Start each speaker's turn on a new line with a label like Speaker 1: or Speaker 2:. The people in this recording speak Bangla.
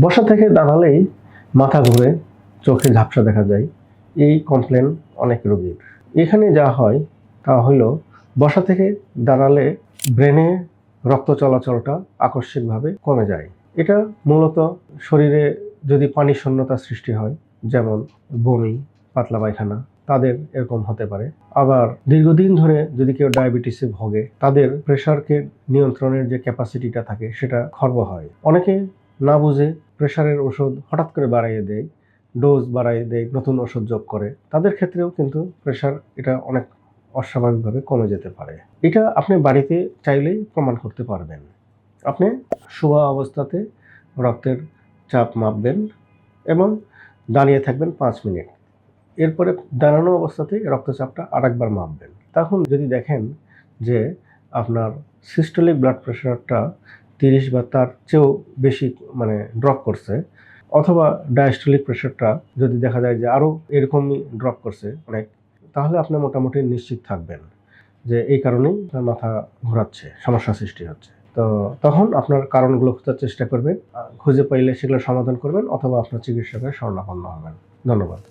Speaker 1: বসা থেকে দাঁড়ালেই মাথা ঘুরে চোখে ঝাপসা দেখা যায়। এই কমপ্লেন অনেক রোগীর। এখানে যা হয় তা হলো, বসা থেকে দাঁড়ালে ব্রেনে রক্ত চলাচলটা আকস্মিকভাবে কমে যায়। এটা মূলত শরীরে যদি পানি শূন্যতা সৃষ্টি হয়, যেমন বমি, পাতলা পায়খানা, তাদের এরকম হতে পারে। আবার দীর্ঘদিন ধরে যদি কেউ ডায়াবেটিসে ভোগে, তাদের প্রেশারকে নিয়ন্ত্রণের যে ক্যাপাসিটিটা থাকে, সেটা খর্ব হয়। অনেকে না বুঝে প্রেশারের ওষুধ হঠাৎ করে বাড়াইয়ে দেয়, ডোজ বাড়াইয়ে দেয়, নতুন ওষুধ যোগ করে, তাদের ক্ষেত্রেও কিন্তু প্রেশার এটা অনেক অস্বাভাবিকভাবে কমে যেতে পারে। এটা আপনি বাড়িতে চাইলেই প্রমাণ করতে পারবেন। আপনি শোয়া অবস্থাতে রক্তের চাপ মাপবেন এবং দাঁড়িয়ে থাকবেন পাঁচ মিনিট। এরপরে দাঁড়ানো অবস্থাতে রক্তচাপটা আরেকবার মাপবেন। তখন যদি দেখেন যে আপনার সিস্টোলিক ব্লাড প্রেশারটা তিরিশ বা তার চেয়েও বেশি মানে ড্রপ করছে। অথবা ডায়াস্টোলিক প্রেশারটা যদি দেখা যায় যে আরও এরকমই ড্রপ করছে অনেক, তাহলে আপনি মোটামুটি নিশ্চিত থাকবেন যে এই কারণেই আপনার মাথা ঘোরাচ্ছে, সমস্যা সৃষ্টি হচ্ছে। তো তখন আপনার কারণগুলো খোঁজার চেষ্টা করবেন খুঁজে পাইলে সেগুলো সমাধান করবেন, অথবা আপনার চিকিৎসকের শরণাপন্ন হবেন। ধন্যবাদ।